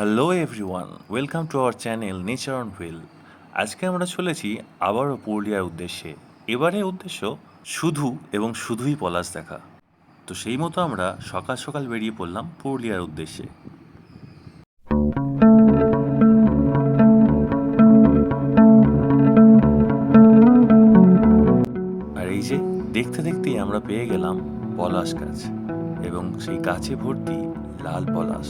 Hello everyone welcome to our channel nature on wheel আজকে আমরা চলেছি আবারও পুরুলিয়ার উদ্দেশ্যে। এবারে উদ্দেশ্য শুধু এবং শুধুই পলাশ দেখা। তো সেই মতো আমরা সকাল সকাল বেরিয়ে পড়লাম পুরুলিয়ার উদ্দেশ্যে। আর এই যে দেখতে দেখতেই আমরা পেয়ে গেলাম পলাশ গাছ এবং সেই গাছে ভর্তি লাল পলাশ।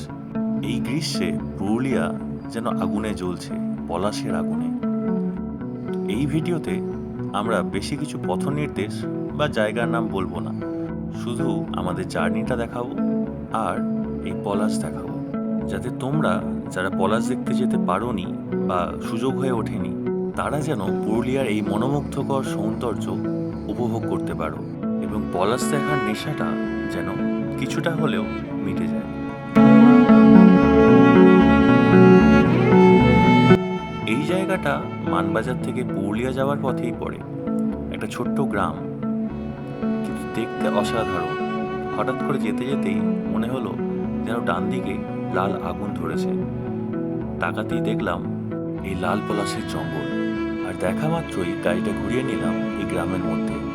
এই গ্রীষ্মে পুরুলিয়া যেন আগুনে জ্বলছে, পলাশের আগুনে। এই ভিডিওতে আমরা বেশি কিছু পথ নির্দেশ বা জায়গার নাম বলব না। শুধু আমাদের জার্নিটা দেখাবো আর এই পলাশ দেখাবো। যাতে তোমরা যারা পলাশ দেখতে যেতে পারোনি বা সুযোগ হয়ে ওঠেনি, তারা যেন পুরুলিয়ার এই মনোমুগ্ধকর সৌন্দর্য উপভোগ করতে পারো এবং পলাশ দেখার নেশাটা যেন কিছুটা হলেও মিটে যায়। জায়গাটা মানবাজার থেকে পুরুলিয়া যাওয়ার পথেই পড়ে। একটা ছোট্ট গ্রাম। কিন্তু দেখতে অসাধারণ। হঠাৎ করে যেতে যেতেই মনে হলো যেন ডান দিকে লাল আগুন ধরেছে। তাকাতেই দেখলাম এই লাল পলাশের জঙ্গল। আর দেখা মাত্রই গাড়িটা ঘুরিয়ে নিলাম এই গ্রামের মধ্যে।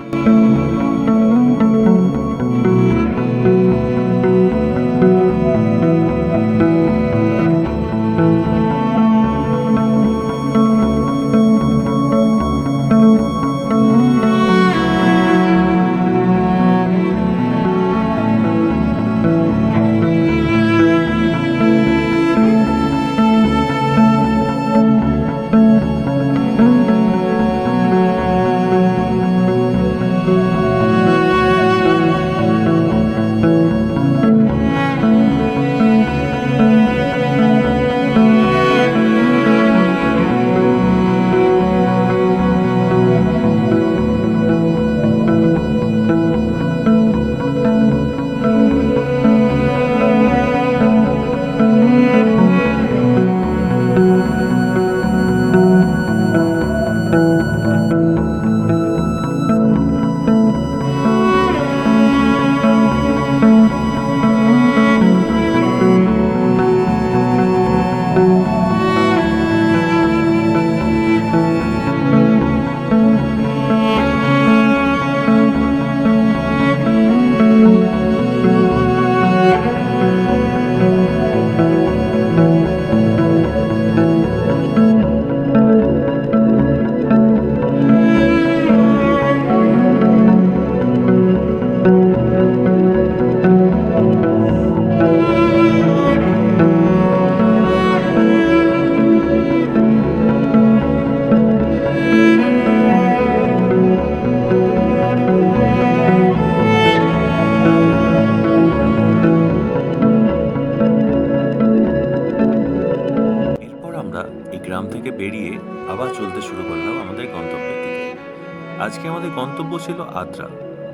আজকে আমাদের গন্তব্য ছিল আদ্রা।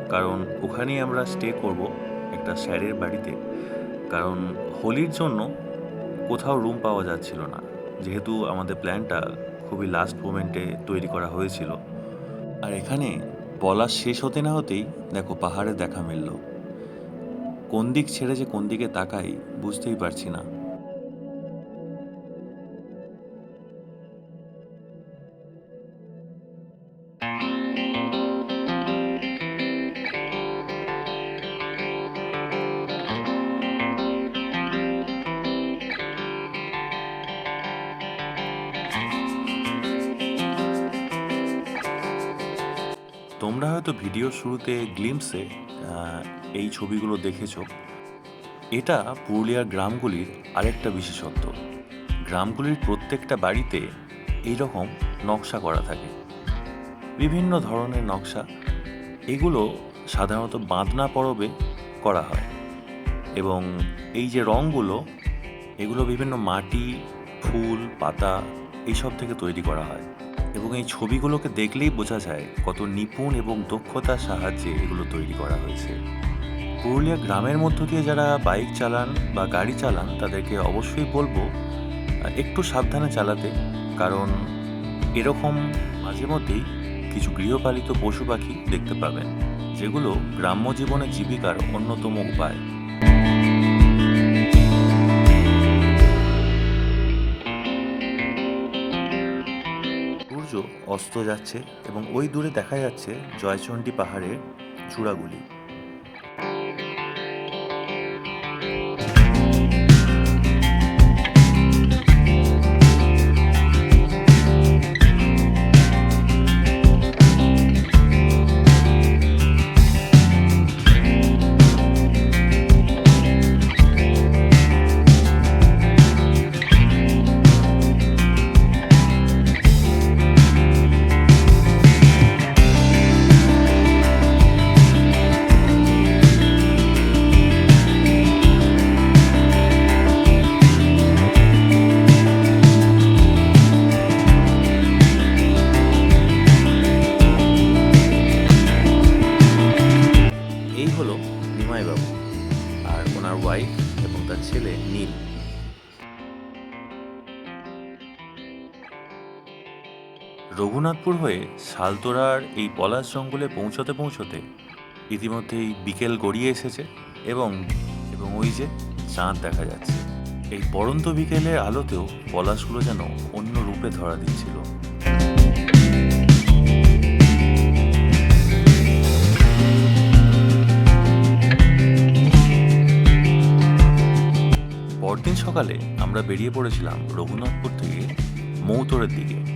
কারণ ওখানেই আমরা স্টে করব একটা স্যারের বাড়িতে। কারণ হোলির জন্য কোথাও রুম পাওয়া যাচ্ছিল না। যেহেতু আমাদের প্ল্যানটা খুবই লাস্ট মোমেন্টে তৈরি করা হয়েছিল। আর এখানে পলাশ শেষ হতে না হতেই দেখো পাহাড়ে দেখা মিলল। কোন দিক ছেড়ে যে কোন দিকে তাকাই বুঝতেই পারছি না। হয়তো ভিডিও শুরুতে গ্লিমসে এই ছবিগুলো দেখেছ। এটা পুরুলিয়ার গ্রামগুলির আরেকটা বিশেষত্ব। গ্রামগুলির প্রত্যেকটা বাড়িতে এই রকম নকশা করা থাকে। বিভিন্ন ধরনের নকশা। এগুলো সাধারণত বাঁধনা পরবে করা হয়। এবং এই যে রঙগুলো, এগুলো বিভিন্ন মাটি, ফুল, পাতা, এইসব থেকে তৈরি করা হয়। এবং এই ছবিগুলোকে দেখলেই বোঝা যায় কত নিপুণ এবং দক্ষতার সাহায্যে এগুলো তৈরি করা হয়েছে। পুরুলিয়া গ্রামের মধ্য দিয়ে যারা বাইক চালান বা গাড়ি চালান, তাদেরকে অবশ্যই বলব একটু সাবধানে চালাতে। কারণ এরকম মাঝে মধ্যেই কিছু গৃহপালিত পশু পাখি দেখতে পাবেন, যেগুলো গ্রাম্য জীবনে জীবিকার অন্যতম উপায়। অস্ত যাচ্ছে এবং ওই দূরে দেখা যাচ্ছে জয়চণ্ডী পাহাড়ের চূড়াগুলি। রঘুনাথপুর হয়ে শালতোরার এই পলাশ জঙ্গলে পৌঁছতে পৌঁছতে ইতিমধ্যেই বিকেল গড়িয়ে এসেছে এবং এবং ওই যে চাঁদ দেখা যাচ্ছে। এই পড়ন্ত বিকেলের আলোতেও পলাশগুলো যেন অন্য রূপে ধরা দিচ্ছিল। পরদিন সকালে আমরা বেরিয়ে পড়েছিলাম রঘুনাথপুর থেকে মৌতরের দিকে।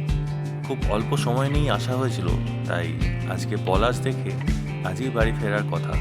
খুব অল্প সময় নিয়েই আসা হয়েছিল তাই আজকে পলাশ দেখে আজই বাড়ি ফেরার কথা।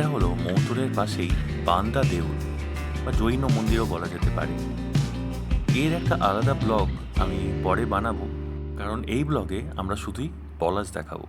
এটা হলো মৌতুরের পাশেই বান্দা দেউল, বা জৈন মন্দিরও বলা যেতে পারে। এর একটা আলাদা ব্লগ আমি পরে বানাবো, কারণ এই ব্লগে আমরা শুধুই পলাশ দেখাবো।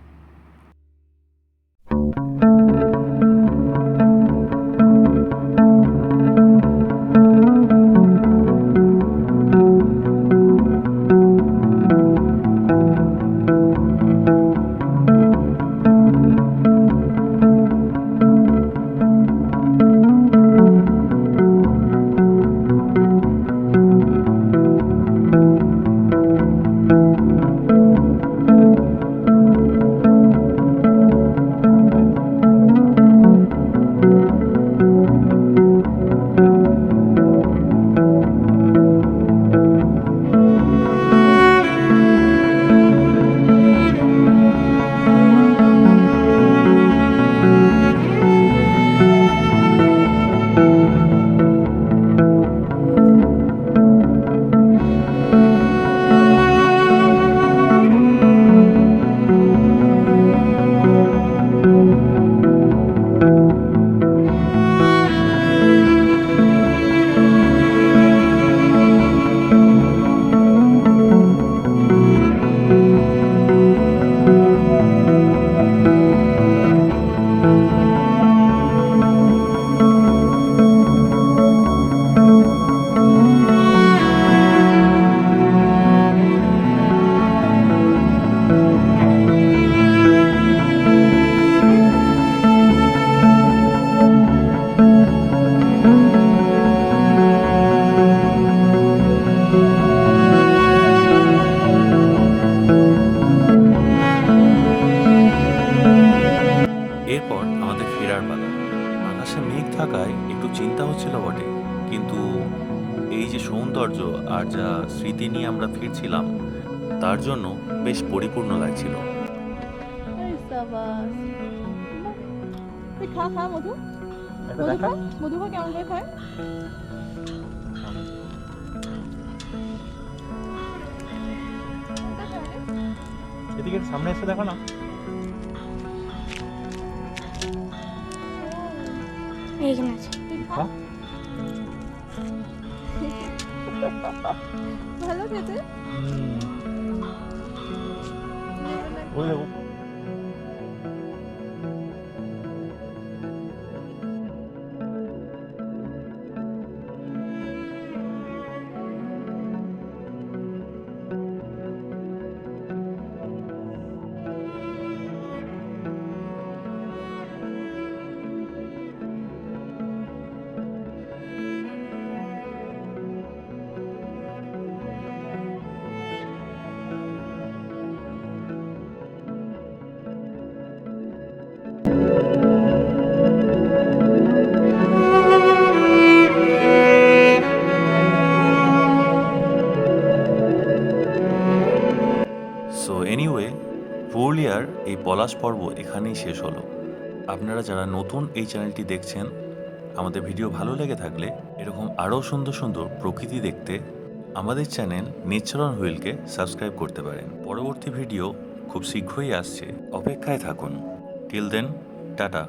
সৌন্দর্য আর যা স্মৃতি নিয়ে আমরা ফিরছিলাম তার জন্য বেশ পরিপূর্ণ লাগছিল। এই? এদিকে সামনে এসে দেখো না। এইখানে আছে। ভালো খেতে? ওই দেখো পুরুলিয়ার এই পলাশ পর্ব এখানেই শেষ হলো। আপনারা যারা নতুন এই চ্যানেলটি দেখছেন, আমাদের ভিডিও ভালো লেগে থাকলে এরকম আরও সুন্দর সুন্দর প্রকৃতি দেখতে আমাদের চ্যানেল নেচার অন হুইলকে সাবস্ক্রাইব করতে পারেন। পরবর্তী ভিডিও খুব শীঘ্রই আসছে। অপেক্ষায় থাকুন। Till then, tata.